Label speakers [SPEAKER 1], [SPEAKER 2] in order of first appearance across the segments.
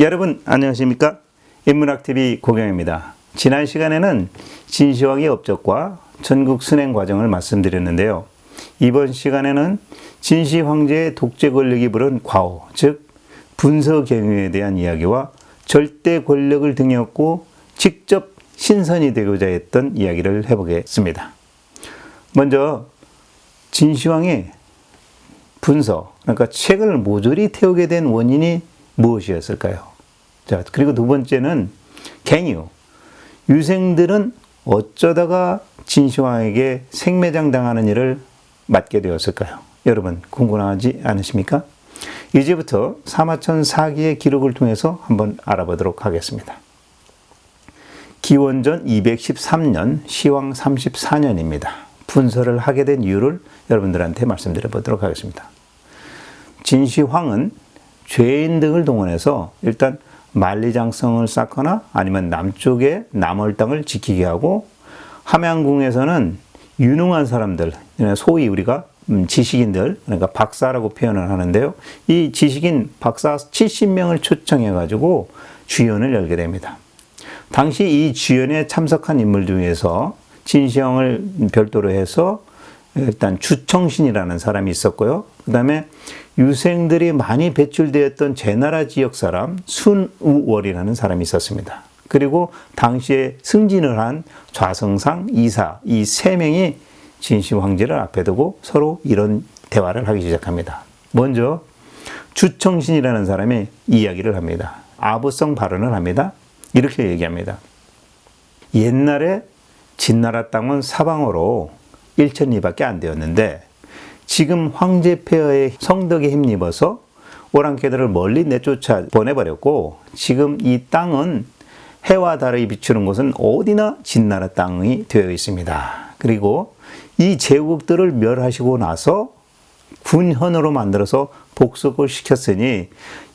[SPEAKER 1] 여러분 안녕하십니까? 인문학TV 고경입니다. 지난 시간에는 진시황의 업적과 전국 순행 과정을 말씀드렸는데요. 이번 시간에는 진시 황제의 독재 권력이 부른 과오, 즉 분서 경유에 대한 이야기와 절대 권력을 등에업고 직접 신선이 되고자 했던 이야기를 해보겠습니다. 먼저 진시황이 분서, 그러니까 책을 모조리 태우게 된 원인이 무엇이었을까요? 자, 그리고 두 번째는 갱유. 유생들은 어쩌다가 진시황에게 생매장 당하는 일을 맡게 되었을까요? 여러분, 궁금하지 않으십니까? 이제부터 사마천 사기의 기록을 통해서 한번 알아보도록 하겠습니다. 기원전 213년, 시왕 34년입니다. 분서를 하게 된 이유를 여러분들한테 말씀드려 보도록 하겠습니다. 진시황은 죄인 등을 동원해서 일단 만리장성을 쌓거나 아니면 남쪽의 남월 땅을 지키게 하고 함양궁에서는 유능한 사람들, 소위 우리가 음, 지식인들, 그러니까 박사라고 표현을 하는데요. 이 지식인 박사 70명을 초청해가지고 주연을 열게 됩니다. 당시 이 주연에 참석한 인물 중에서 진시황을 별도로 해서 일단 주청신이라는 사람이 있었고요. 그 다음에 유생들이 많이 배출되었던 제나라 지역 사람 순우월이라는 사람이 있었습니다. 그리고 당시에 승진을 한 좌성상, 이사 이 세 명이 진시 황제를 앞에 두고 서로 이런 대화를 하기 시작합니다. 먼저 주청신이라는 사람이 이야기를 합니다. 아부성 발언을 합니다. 이렇게 얘기합니다. 옛날에 진나라 땅은 사방으로 1천리밖에 안 되었는데 지금 황제 폐하의 성덕에 힘입어서 오랑캐들을 멀리 내쫓아 보내버렸고 지금 이 땅은 해와 달이 비추는 곳은 어디나 진나라 땅이 되어 있습니다. 그리고 이 제국들을 멸하시고 나서 군현으로 만들어서 복속을 시켰으니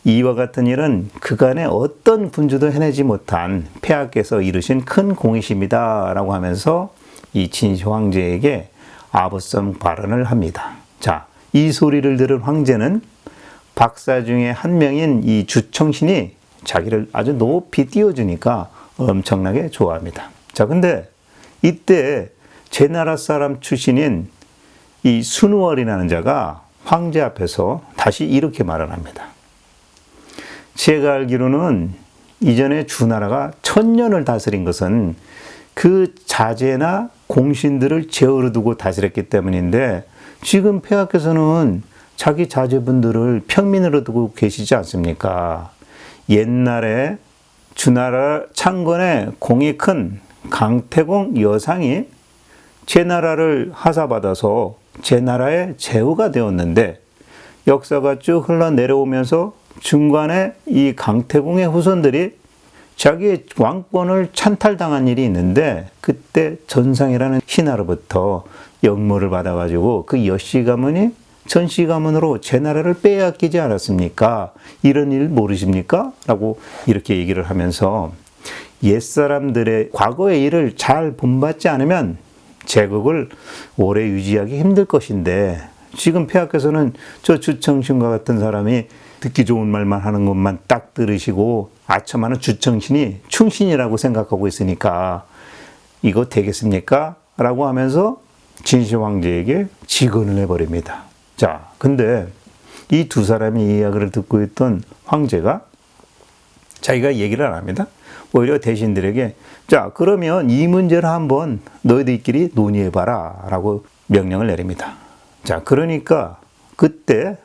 [SPEAKER 1] 이와 같은 일은 그간의 어떤 군주도 해내지 못한 폐하께서 이루신 큰 공이십니다. 라고 하면서 이 진시 황제에게 아부성 발언을 합니다. 자, 이 소리를 들은 황제는 박사 중에 한 명인 이 주청신이 자기를 아주 높이 띄워주니까 엄청나게 좋아합니다. 자, 근데 이때 제 나라 사람 출신인 이 순월이라는 자가 황제 앞에서 다시 이렇게 말을 합니다. 제가 알기로는 이전에 주나라가 천년을 다스린 것은 그 자제나 공신들을 제어로 두고 다스렸기 때문인데 지금 폐하께서는 자기 자제분들을 평민으로 두고 계시지 않습니까? 옛날에 주나라 창건에 공이 큰 강태공 여상이 제 나라를 하사받아서 제 나라의 제후가 되었는데 역사가 쭉 흘러내려오면서 중간에 이 강태공의 후손들이 자기의 왕권을 찬탈당한 일이 있는데 그때 전상이라는 신하로부터 역모를 받아가지고 그 여씨 가문이 전씨 가문으로 제 나라를 빼앗기지 않았습니까? 이런 일 모르십니까? 라고 이렇게 얘기를 하면서 옛사람들의 과거의 일을 잘 본받지 않으면 제국을 오래 유지하기 힘들 것인데 지금 폐하께서는 저 주청신과 같은 사람이 듣기 좋은 말만 하는 것만 딱 들으시고 아첨하는 주청신이 충신이라고 생각하고 있으니까 이거 되겠습니까? 라고 하면서 진시 황제에게 직언을 해버립니다. 자, 근데 이 두 사람이 이 이야기를 듣고 있던 황제가 자기가 얘기를 안 합니다. 오히려 대신들에게 자, 그러면 이 문제를 한번 너희들끼리 논의해봐라 라고 명령을 내립니다. 자, 그러니까 그때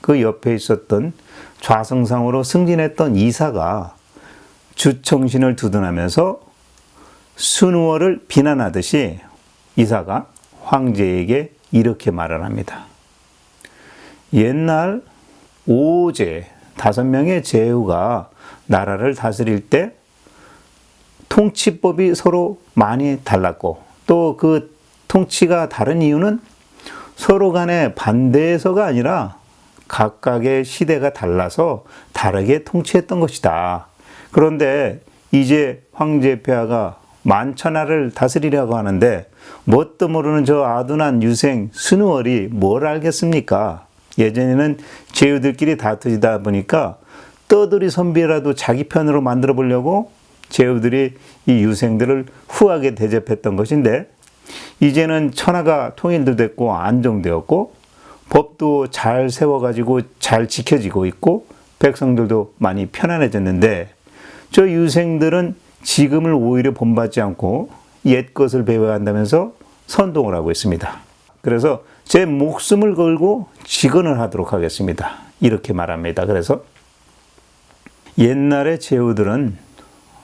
[SPEAKER 1] 그 옆에 있었던 좌성상으로 승진했던 이사가 주청신을 두둔하면서 순우월을 비난하듯이 이사가 황제에게 이렇게 말을 합니다. 옛날 오제 다섯 명의 제후가 나라를 다스릴 때 통치법이 서로 많이 달랐고 또 그 통치가 다른 이유는 서로 간의 반대에서가 아니라 각각의 시대가 달라서 다르게 통치했던 것이다. 그런데 이제 황제 폐하가 만천하를 다스리려고 하는데 뭣도 모르는 저 아둔한 유생 순우월이 뭘 알겠습니까? 예전에는 제후들끼리 다투지다 보니까 떠들이 선비라도 자기 편으로 만들어 보려고 제후들이 이 유생들을 후하게 대접했던 것인데 이제는 천하가 통일도 됐고 안정되었고 법도 잘 세워가지고 잘 지켜지고 있고 백성들도 많이 편안해졌는데 저 유생들은 지금을 오히려 본받지 않고 옛 것을 배워야 한다면서 선동을 하고 있습니다. 그래서 제 목숨을 걸고 직언을 하도록 하겠습니다. 이렇게 말합니다. 그래서 옛날의 제후들은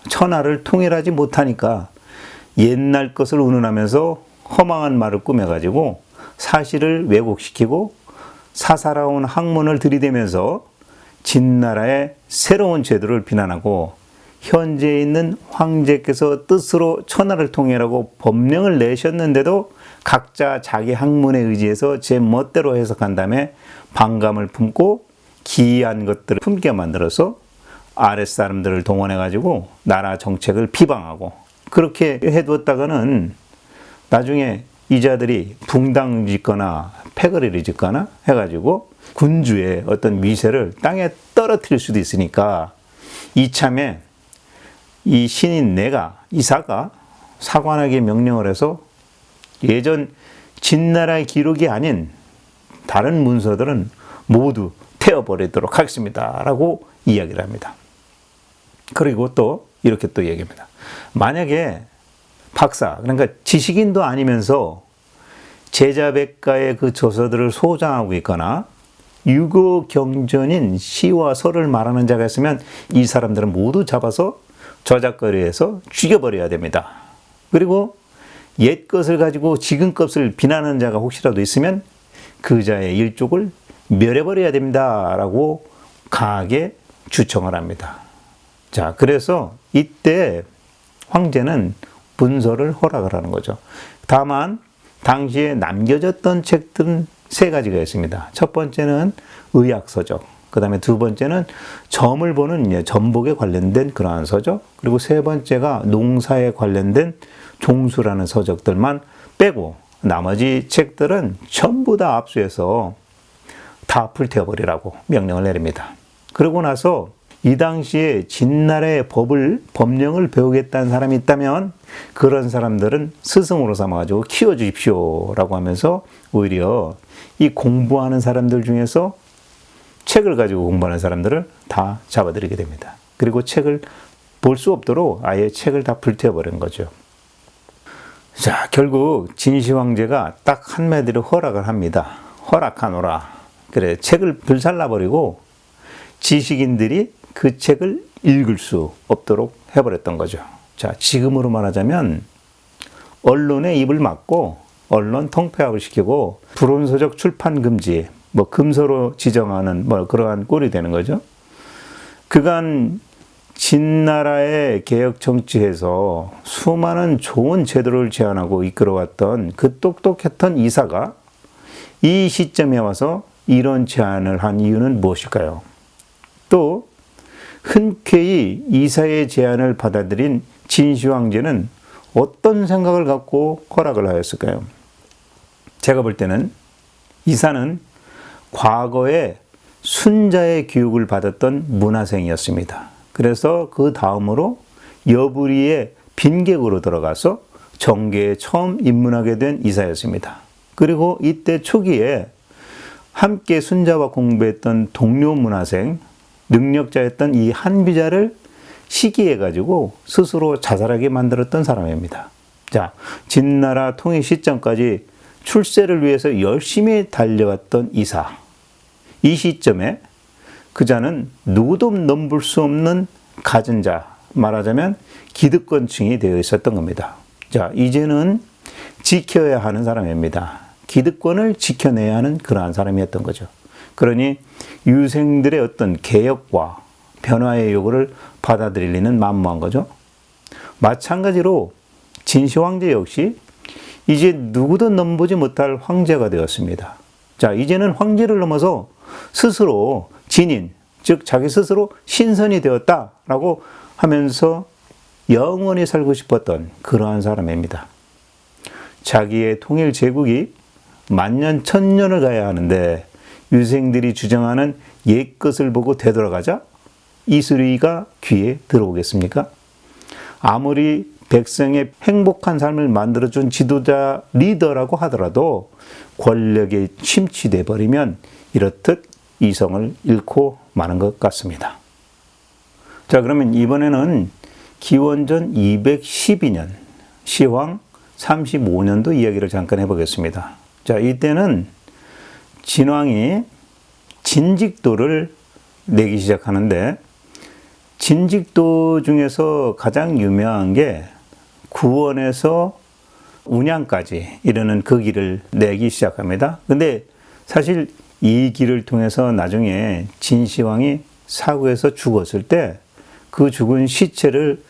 [SPEAKER 1] 천하를 통일하지 못하니까 옛날 것을 운운하면서 허망한 말을 꾸며가지고 사실을 왜곡시키고 사사로운 학문을 들이대면서 진나라의 새로운 제도를 비난하고 현재 있는 황제께서 뜻으로 천하를 통일하고 법령을 내셨는데도 각자 자기 학문에 의지해서 제 멋대로 해석한 다음에 반감을 품고 기이한 것들을 품게 만들어서 아랫사람들을 동원해가지고 나라 정책을 비방하고 그렇게 해두었다가는 나중에 이자들이 붕당 짓거나 패거리를 짓거나 해가지고 군주의 어떤 미세를 땅에 떨어뜨릴 수도 있으니까 이참에 이 신인 내가 이사가 사관에게 명령을 해서 예전 진나라의 기록이 아닌 다른 문서들은 모두 태워버리도록 하겠습니다. 라고 이야기를 합니다. 그리고 또 이렇게 또 얘기합니다. 만약에 박사, 그러니까 지식인도 아니면서 제자백가의 그 저서들을 소장하고 있거나 유교 경전인 시와 서를 말하는 자가 있으면 이 사람들은 모두 잡아서 저작거리에서 죽여버려야 됩니다. 그리고 옛 것을 가지고 지금 것을 비난하는 자가 혹시라도 있으면 그 자의 일족을 멸해버려야 됩니다. 라고 강하게 주청을 합니다. 자, 그래서 이때 황제는 문서를 허락을 하는 거죠. 다만 당시에 남겨졌던 책들은 세 가지가 있습니다. 첫 번째는 의학서적, 그 다음에 두 번째는 점을 보는 이제 전복에 관련된 그러한 서적, 그리고 세 번째가 농사에 관련된 종수라는 서적들만 빼고 나머지 책들은 전부 다 압수해서 다 불태워버리라고 명령을 내립니다. 그러고 나서 이 당시에 진나라의 법을 법령을 배우겠다는 사람이 있다면 그런 사람들은 스승으로 삼아가지고 키워주십시오라고 하면서 오히려 이 공부하는 사람들 중에서 책을 가지고 공부하는 사람들을 다 잡아들이게 됩니다. 그리고 책을 볼 수 없도록 아예 책을 다 불태워버린 거죠. 자, 결국 진시 황제가 딱 한마디로 허락을 합니다. 허락하노라. 그래, 책을 불살라버리고 지식인들이 그 책을 읽을 수 없도록 해버렸던 거죠. 자, 지금으로 말하자면 언론의 입을 막고 언론 통폐합을 시키고 불온서적 출판 금지, 뭐 금서로 지정하는 뭐 그러한 꼴이 되는 거죠. 그간 진나라의 개혁 정치에서 수많은 좋은 제도를 제안하고 이끌어왔던 그 똑똑했던 이사가 이 시점에 와서 이런 제안을 한 이유는 무엇일까요? 또 흔쾌히 이사의 제안을 받아들인 진시 황제는 어떤 생각을 갖고 허락을 하였을까요? 제가 볼 때는 이사는 과거에 순자의 교육을 받았던 문화생이었습니다. 그래서 그 다음으로 여부리의 빈객으로 들어가서 정계에 처음 입문하게 된 이사였습니다. 그리고 이때 초기에 함께 순자와 공부했던 동료 문화생 능력자였던 이 한비자를 시기해 가지고 스스로 자살하게 만들었던 사람입니다. 자, 진나라 통일 시점까지 출세를 위해서 열심히 달려왔던 이사. 이 시점에 그자는 누구도 넘볼 수 없는 가진 자, 말하자면 기득권층이 되어 있었던 겁니다. 자, 이제는 지켜야 하는 사람입니다. 기득권을 지켜내야 하는 그러한 사람이었던 거죠. 그러니 유생들의 어떤 개혁과 변화의 요구를 받아들이는 만무한 거죠. 마찬가지로 진시 황제 역시 이제 누구도 넘보지 못할 황제가 되었습니다. 자, 이제는 황제를 넘어서 스스로 진인, 즉 자기 스스로 신선이 되었다라고 하면서 영원히 살고 싶었던 그러한 사람입니다. 자기의 통일 제국이 만년 천년을 가야 하는데 유생들이 주장하는 옛 것을 보고 되돌아가자 이슬이가 귀에 들어오겠습니까? 아무리 백성의 행복한 삶을 만들어준 지도자 리더라고 하더라도 권력에 침취돼 버리면 이렇듯 이성을 잃고 마는 것 같습니다. 자, 그러면 이번에는 기원전 212년 시황 35년도 이야기를 잠깐 해보겠습니다. 자, 이때는 진왕이 진직도를 내기 시작하는데 진직도 중에서 가장 유명한 게 구원에서 운양까지 이르는 그 길을 내기 시작합니다. 근데 사실 이 길을 통해서 나중에 진시황이 사고에서 죽었을 때 그 죽은 시체를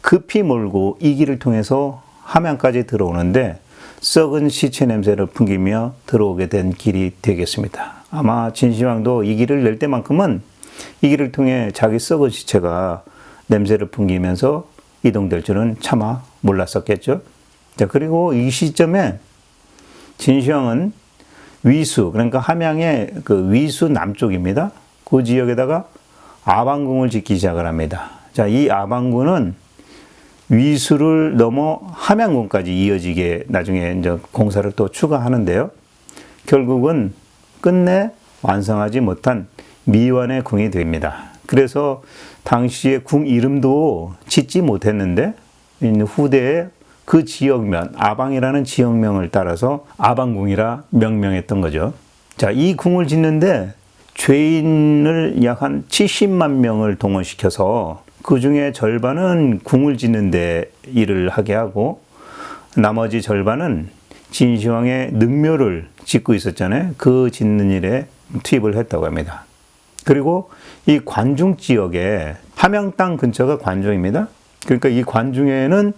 [SPEAKER 1] 급히 몰고 이 길을 통해서 함양까지 들어오는데 썩은 시체 냄새를 풍기며 들어오게 된 길이 되겠습니다. 아마 진시황도 이 길을 낼 때만큼은 이 길을 통해 자기 썩은 시체가 냄새를 풍기면서 이동될 줄은 차마 몰랐었겠죠. 자, 그리고 이 시점에 진시황은 위수, 그러니까 함양의 그 위수 남쪽입니다. 그 지역에다가 아방궁을 짓기 시작을 합니다. 자, 이 아방궁은 위수를 넘어 함양궁까지 이어지게 나중에 이제 공사를 또 추가하는데요. 결국은 끝내 완성하지 못한 미완의 궁이 됩니다. 그래서 당시에 궁 이름도 짓지 못했는데 후대에 그 지역명 아방이라는 지역명을 따라서 아방궁이라 명명했던 거죠. 자, 이 궁을 짓는데 죄인을 약 한 70만 명을 동원시켜서 그 중에 절반은 궁을 짓는데 일을 하게 하고 나머지 절반은 진시황의 능묘를 짓고 있었잖아요. 그 짓는 일에 투입을 했다고 합니다. 그리고 이 관중 지역에 함양 땅 근처가 관중입니다. 그러니까 이 관중에는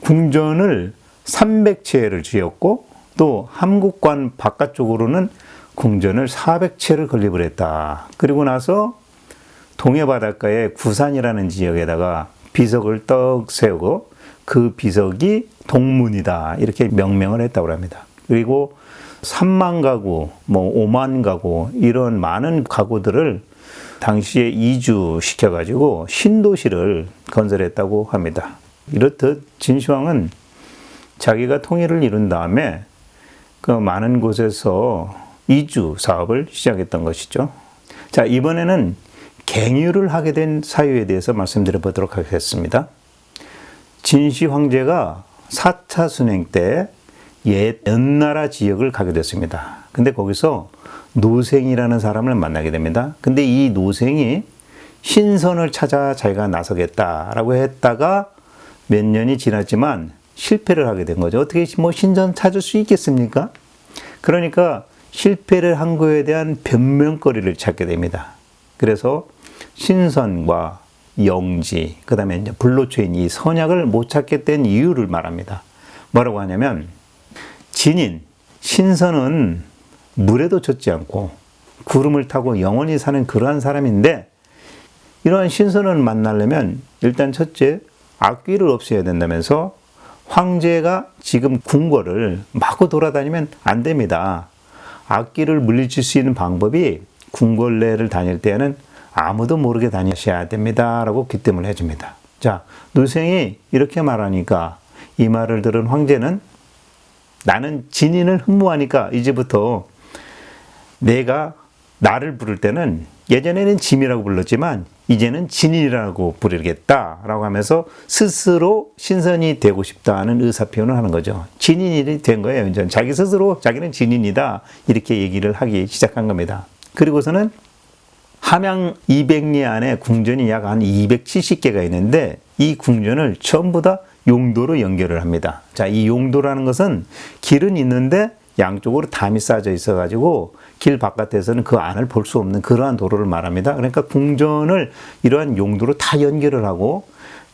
[SPEAKER 1] 궁전을 300채를 지었고 또 함국관 바깥쪽으로는 궁전을 400채를 건립을 했다. 그리고 나서 동해 바닷가에 구산이라는 지역에다가 비석을 떡 세우고 그 비석이 동문이다. 이렇게 명명을 했다고 합니다. 그리고 3만 가구, 뭐 5만 가구 이런 많은 가구들을 당시에 이주시켜 가지고 신도시를 건설했다고 합니다. 이렇듯 진시황은 자기가 통일을 이룬 다음에 그 많은 곳에서 이주 사업을 시작했던 것이죠. 자, 이번에는 갱유를 하게 된 사유에 대해서 말씀드려 보도록 하겠습니다. 진시 황제가 4차 순행 때 옛 연나라 지역을 가게 됐습니다. 근데 거기서 노생이라는 사람을 만나게 됩니다. 근데 이 노생이 신선을 찾아 자기가 나서겠다라고 했다가 몇 년이 지났지만 실패를 하게 된 거죠. 어떻게 뭐 신선 찾을 수 있겠습니까? 그러니까 실패를 한 거에 대한 변명거리를 찾게 됩니다. 그래서 신선과 영지, 그 다음에 이제 불로초인 이 선약을 못 찾게 된 이유를 말합니다. 뭐라고 하냐면, 진인, 신선은 물에도 젖지 않고 구름을 타고 영원히 사는 그러한 사람인데, 이러한 신선을 만나려면 일단 첫째, 악귀를 없애야 된다면서 황제가 지금 궁궐을 마구 돌아다니면 안 됩니다. 악기를 물리칠 수 있는 방법이 궁궐내를 다닐 때는 아무도 모르게 다니셔야 됩니다. 라고 귀뜸을 해줍니다. 자, 누생이 이렇게 말하니까 이 말을 들은 황제는 나는 진인을 흠모하니까 이제부터 내가 나를 부를 때는 예전에는 짐이라고 불렀지만 이제는 진인이라고 부르겠다라고 하면서 스스로 신선이 되고 싶다는 의사 표현을 하는 거죠. 진인이 된 거예요. 이제 자기 스스로 자기는 진인이다 이렇게 얘기를 하기 시작한 겁니다. 그리고서는 함양 200리 안에 궁전이 약 한 270개가 있는데 이 궁전을 전부 다 용도로 연결을 합니다. 자, 이 용도라는 것은 길은 있는데 양쪽으로 담이 쌓여 있어가지고 길 바깥에서는 그 안을 볼 수 없는 그러한 도로를 말합니다. 그러니까 궁전을 이러한 용도로 다 연결을 하고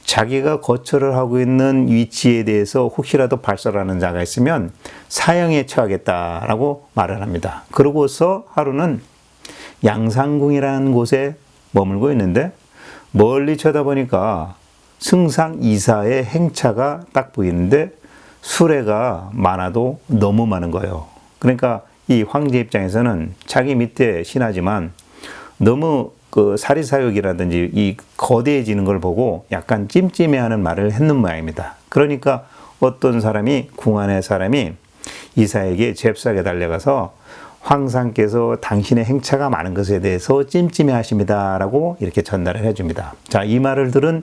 [SPEAKER 1] 자기가 거처를 하고 있는 위치에 대해서 혹시라도 발설하는 자가 있으면 사형에 처하겠다라고 말을 합니다. 그러고서 하루는 양상궁이라는 곳에 머물고 있는데 멀리 쳐다보니까 승상 이사의 행차가 딱 보이는데 수레가 많아도 너무 많은 거예요. 그러니까 이 황제 입장에서는 자기 밑에 신하지만 너무 그 사리사욕이라든지 이 거대해지는 걸 보고 약간 찜찜해하는 말을 했는 모양입니다. 그러니까 어떤 사람이 궁 안의 사람이 이사에게 잽싸게 달려가서 황상께서 당신의 행차가 많은 것에 대해서 찜찜해 하십니다라고 이렇게 전달을 해줍니다. 자, 이 말을 들은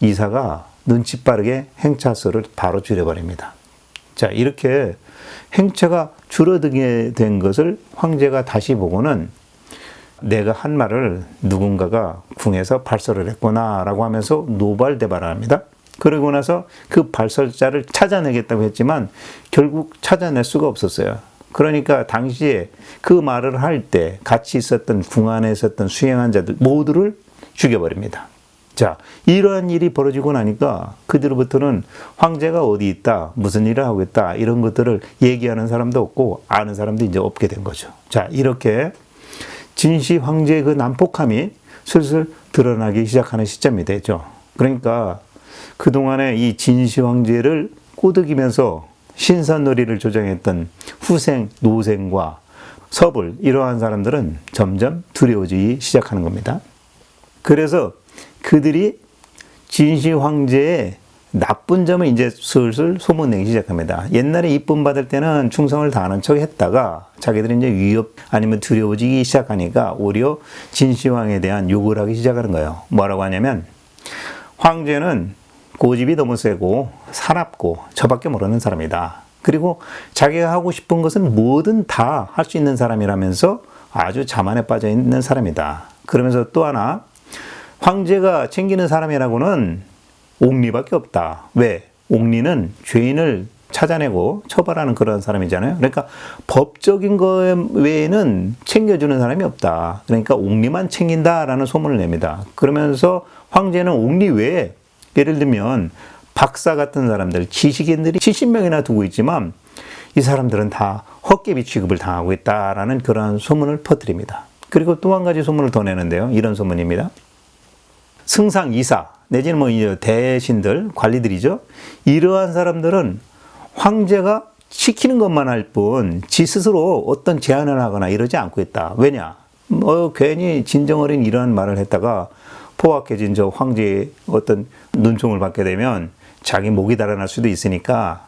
[SPEAKER 1] 이사가 눈치 빠르게 행차서를 바로 줄여버립니다. 자, 이렇게 행차가 줄어들게 된 것을 황제가 다시 보고는 내가 한 말을 누군가가 궁에서 발설을 했구나라고 하면서 노발대발을 합니다. 그러고 나서 그 발설자를 찾아내겠다고 했지만 결국 찾아낼 수가 없었어요. 그러니까 당시에 그 말을 할 때 같이 있었던 궁 안에 있었던 수행한 자들 모두를 죽여버립니다. 자, 이러한 일이 벌어지고 나니까 그들로부터는 황제가 어디 있다, 무슨 일을 하고 있다, 이런 것들을 얘기하는 사람도 없고 아는 사람도 이제 없게 된 거죠. 자, 이렇게 진시 황제의 그 난폭함이 슬슬 드러나기 시작하는 시점이 되죠. 그러니까 그동안에 이 진시 황제를 꼬드기면서 신선놀이를 조장했던 후생, 노생과 서불 이러한 사람들은 점점 두려워지기 시작하는 겁니다. 그래서 그들이 진시 황제의 나쁜 점을 이제 슬슬 소문내기 시작합니다. 옛날에 이쁨 받을 때는 충성을 다하는 척 했다가 자기들이 이제 위협 아니면 두려워지기 시작하니까 오히려 진시황에 대한 욕을 하기 시작하는 거예요. 뭐라고 하냐면 황제는 고집이 너무 세고 사납고 저밖에 모르는 사람이다. 그리고 자기가 하고 싶은 것은 뭐든 다 할 수 있는 사람이라면서 아주 자만에 빠져 있는 사람이다. 그러면서 또 하나 황제가 챙기는 사람이라고는 옥리밖에 없다. 왜? 옥리는 죄인을 찾아내고 처벌하는 그런 사람이잖아요. 그러니까 법적인 것 외에는 챙겨주는 사람이 없다. 그러니까 옥리만 챙긴다라는 소문을 냅니다. 그러면서 황제는 옥리 외에 예를 들면 박사 같은 사람들, 지식인들이 70명이나 두고 있지만 이 사람들은 다 헛개비 취급을 당하고 있다라는 그런 소문을 퍼뜨립니다. 그리고 또 한 가지 소문을 더 내는데요. 이런 소문입니다. 승상 이사 내지는 뭐 이제 대신들 관리들이죠. 이러한 사람들은 황제가 시키는 것만 할 뿐 지 스스로 어떤 제안을 하거나 이러지 않고 있다. 왜냐? 뭐 괜히 진정어린 이러한 말을 했다가 포악해진 저 황제의 어떤 눈총을 받게 되면 자기 목이 달아날 수도 있으니까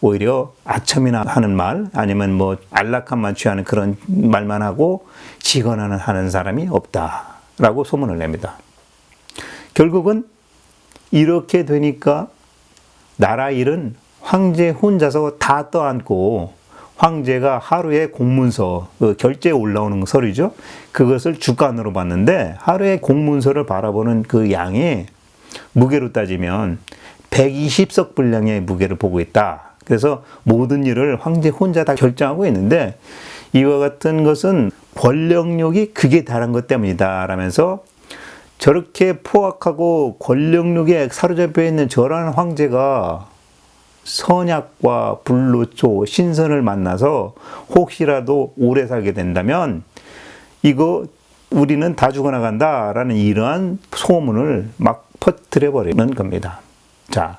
[SPEAKER 1] 오히려 아첨이나 하는 말 아니면 뭐 안락한 만 취하는 그런 말만 하고 지거나는 하는 사람이 없다라고 소문을 냅니다. 결국은 이렇게 되니까 나라 일은 황제 혼자서 다 떠안고 황제가 하루에 공문서, 그 결제에 올라오는 서류죠. 그것을 주간으로 봤는데 하루에 공문서를 바라보는 그 양이 무게로 따지면 120석 분량의 무게를 보고 있다. 그래서 모든 일을 황제 혼자 다 결정하고 있는데 이와 같은 것은 권력욕이 극에 달한 것 때문이다. 라면서 저렇게 포악하고 권력욕에 사로잡혀 있는 저라는 황제가 선약과 불로초, 신선을 만나서 혹시라도 오래 살게 된다면 이거 우리는 다 죽어나간다 라는 이러한 소문을 막 퍼뜨려 버리는 겁니다. 자,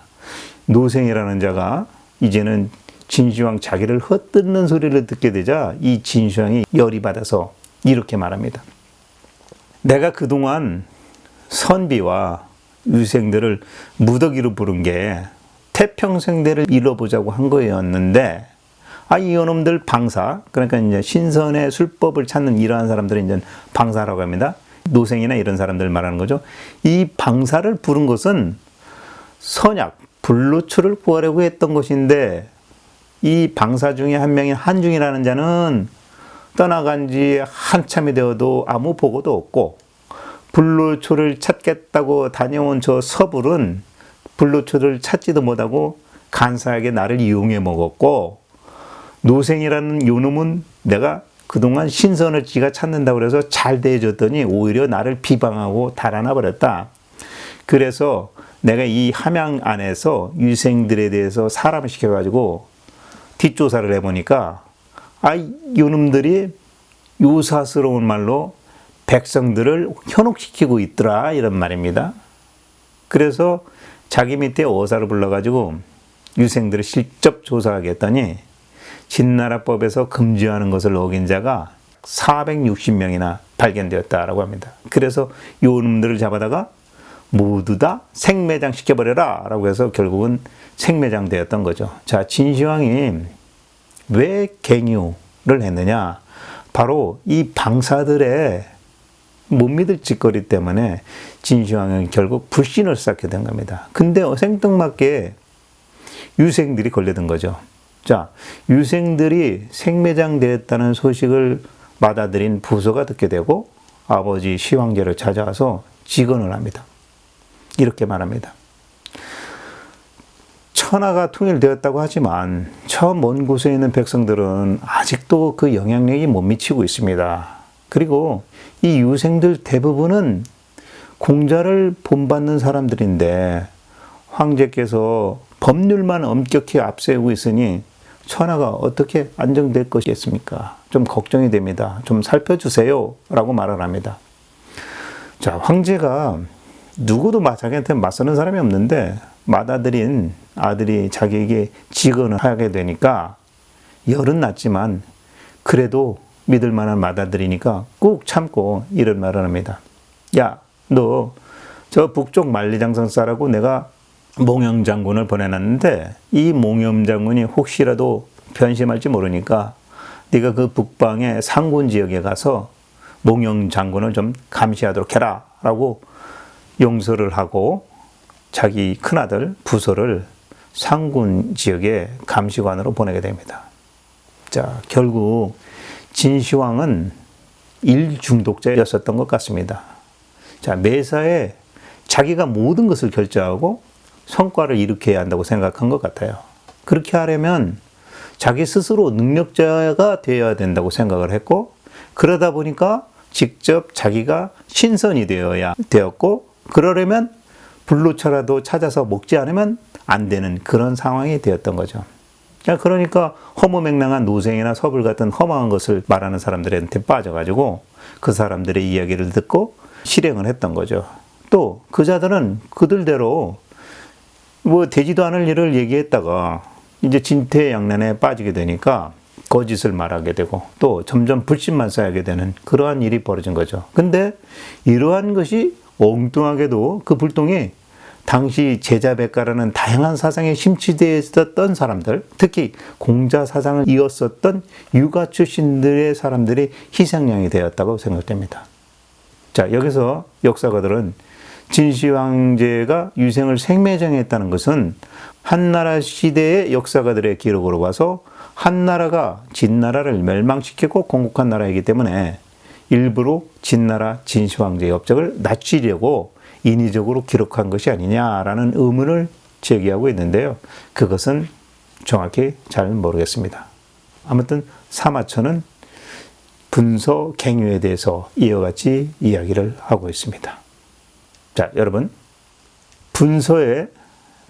[SPEAKER 1] 노생이라는 자가 이제는 진시황 자기를 헛뜯는 소리를 듣게 되자 이 진시황이 열이 받아서 이렇게 말합니다. 내가 그동안 선비와 유생들을 무더기로 부른 게 태평생대를 이뤄보자고 한 거였는데 아, 이놈들 방사, 그러니까 이제 신선의 술법을 찾는 이러한 사람들을 이제 방사라고 합니다. 노생이나 이런 사람들 말하는 거죠. 이 방사를 부른 것은 선약, 불로초를 구하려고 했던 것인데 이 방사 중에 한 명인 한중이라는 자는 떠나간 지 한참이 되어도 아무 보고도 없고 불로초를 찾겠다고 다녀온 저 서불은 불로초를 찾지도 못하고 간사하게 나를 이용해 먹었고 노생이라는 요놈은 내가 그동안 신선을 지가 찾는다고 그래서 잘 대해줬더니 오히려 나를 비방하고 달아나 버렸다. 그래서 내가 이 함양 안에서 유생들에 대해서 사람을 시켜가지고 뒷조사를 해보니까 아, 요놈들이 요사스러운 말로 백성들을 현혹시키고 있더라 이런 말입니다. 그래서 자기 밑에 어사를 불러가지고 유생들을 직접 조사하겠다니 진나라법에서 금지하는 것을 어긴 자가 약 460명이나 발견되었다라고 합니다. 그래서 요 놈들을 잡아다가 모두 다 생매장 시켜버려라 라고 해서 결국은 생매장 되었던 거죠. 자, 진시황이 왜 갱유를 했느냐? 바로 이 방사들의 못 믿을 짓거리 때문에 진시황은 결국 불신을 쌓게 된 겁니다. 근데 생뚱맞게 유생들이 걸려든 거죠. 자, 유생들이 생매장 되었다는 소식을 받아들인 부서가 듣게 되고 아버지 시황제를 찾아와서 직언을 합니다. 이렇게 말합니다. 천하가 통일되었다고 하지만 처음 먼 곳에 있는 백성들은 아직도 그 영향력이 못 미치고 있습니다. 그리고 이 유생들 대부분은 공자를 본받는 사람들인데 황제께서 법률만 엄격히 앞세우고 있으니 천하가 어떻게 안정될 것이겠습니까? 좀 걱정이 됩니다. 좀 살펴주세요. 라고 말을 합니다. 자, 황제가 누구도 자기한테 맞서는 사람이 없는데 맏아들인 아들이 자기에게 직언을 하게 되니까 열은 났지만 그래도 믿을 만한 맏아들이니까 꾹 참고 이런 말을 합니다. 야, 너 저 북쪽 만리장성사라고 내가 몽영 장군을 보내놨는데 이 몽영 장군이 혹시라도 변심할지 모르니까 네가 그 북방의 상군 지역에 가서 몽영 장군을 좀 감시하도록 해라라고 용서를 하고 자기 큰아들 부서를 상군 지역의 감시관으로 보내게 됩니다. 자, 결국 진시황은 일 중독자였었던 것 같습니다. 자, 매사에 자기가 모든 것을 결정하고 성과를 일으켜야 한다고 생각한 것 같아요. 그렇게 하려면 자기 스스로 능력자가 되어야 된다고 생각을 했고, 그러다 보니까 직접 자기가 신선이 되어야 되었고, 그러려면 불로차라도 찾아서 먹지 않으면 안 되는 그런 상황이 되었던 거죠. 그러니까 허무맹랑한 노생이나 서불 같은 험한 것을 말하는 사람들한테 빠져가지고 그 사람들의 이야기를 듣고 실행을 했던 거죠. 또 그 자들은 그들대로 뭐 되지도 않을 일을 얘기했다가 이제 진퇴양난에 빠지게 되니까 거짓을 말하게 되고 또 점점 불신만 쌓이게 되는 그러한 일이 벌어진 거죠. 근데 이러한 것이 엉뚱하게도 그 불똥이 당시 제자백가라는 다양한 사상에 심취되어 있었던 사람들, 특히 공자 사상을 이었었던 유가 출신들의 사람들이 희생양이 되었다고 생각됩니다. 자, 여기서 역사가들은 진시황제가 유생을 생매장했다는 것은 한나라 시대의 역사가들의 기록으로 봐서 한나라가 진나라를 멸망시키고 건국한 나라이기 때문에 일부러 진나라 진시황제의 업적을 낮추려고 인위적으로 기록한 것이 아니냐라는 의문을 제기하고 있는데요. 그것은 정확히 잘 모르겠습니다. 아무튼 사마천은 분서 갱유에 대해서 이와 같이 이야기를 하고 있습니다. 자, 여러분. 분서에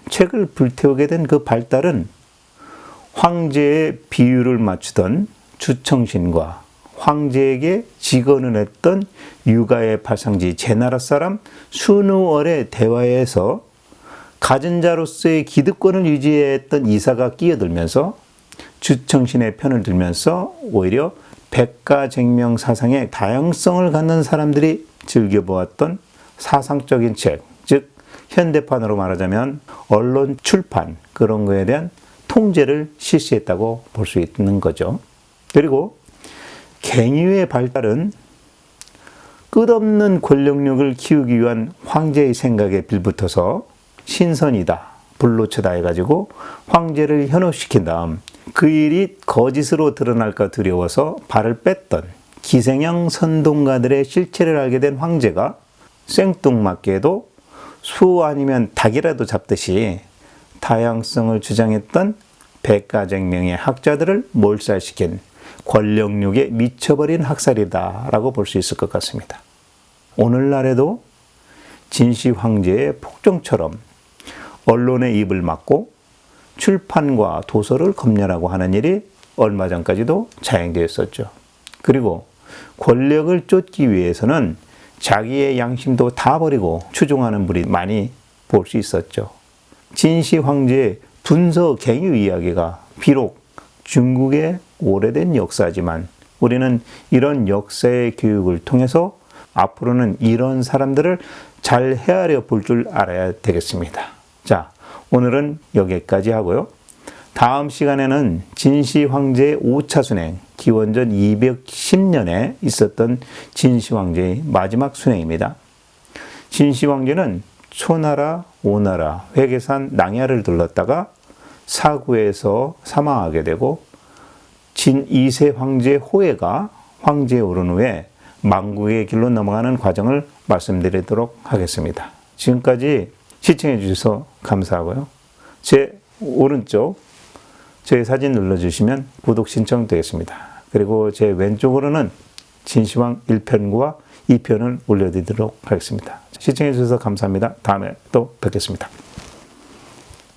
[SPEAKER 1] 책을 불태우게 된 그 발달은 황제의 비유를 맞추던 주청신과 황제에게 직언을 했던 유가의 발상지 제나라 사람 순우월의 대화에서 가진 자로서의 기득권을 유지했던 이사가 끼어들면서 주청신의 편을 들면서 오히려 백가쟁명 사상의 다양성을 갖는 사람들이 즐겨보았던 사상적인 책, 즉 현대판으로 말하자면 언론 출판 그런 거에 대한 통제를 실시했다고 볼 수 있는 거죠. 그리고 갱유의 발달은 끝없는 권력력을 키우기 위한 황제의 생각에 빌붙어서 신선이다, 불로처다 해가지고 황제를 현혹시킨 다음 그 일이 거짓으로 드러날까 두려워서 발을 뺐던 기생형 선동가들의 실체를 알게 된 황제가 생뚱맞게도 수 아니면 닭이라도 잡듯이 다양성을 주장했던 백가쟁명의 학자들을 몰살시킨 권력욕에 미쳐버린 학살이다라고 볼 수 있을 것 같습니다. 오늘날에도 진시 황제의 폭정처럼 언론의 입을 막고 출판과 도서를 검열하고 하는 일이 얼마 전까지도 자행되었었죠. 그리고 권력을 쫓기 위해서는 자기의 양심도 다 버리고 추종하는 분이 많이 볼 수 있었죠. 진시 황제의 분서 갱유 이야기가 비록 중국의 오래된 역사지만 우리는 이런 역사의 교육을 통해서 앞으로는 이런 사람들을 잘 헤아려 볼 줄 알아야 되겠습니다. 자, 오늘은 여기까지 하고요. 다음 시간에는 진시 황제의 5차 순행, 기원전 210년에 있었던 진시 황제의 마지막 순행입니다. 진시 황제는 초나라, 오나라, 회계산, 낭야를 둘렀다가 사구에서 사망하게 되고 진 2세 황제 호해가 황제에 오른 후에 망국의 길로 넘어가는 과정을 말씀드리도록 하겠습니다. 지금까지 시청해 주셔서 감사하고요. 제 오른쪽 제 사진 눌러주시면 구독 신청되겠습니다. 그리고 제 왼쪽으로는 진시황 1편과 2편을 올려드리도록 하겠습니다. 시청해 주셔서 감사합니다. 다음에 또 뵙겠습니다.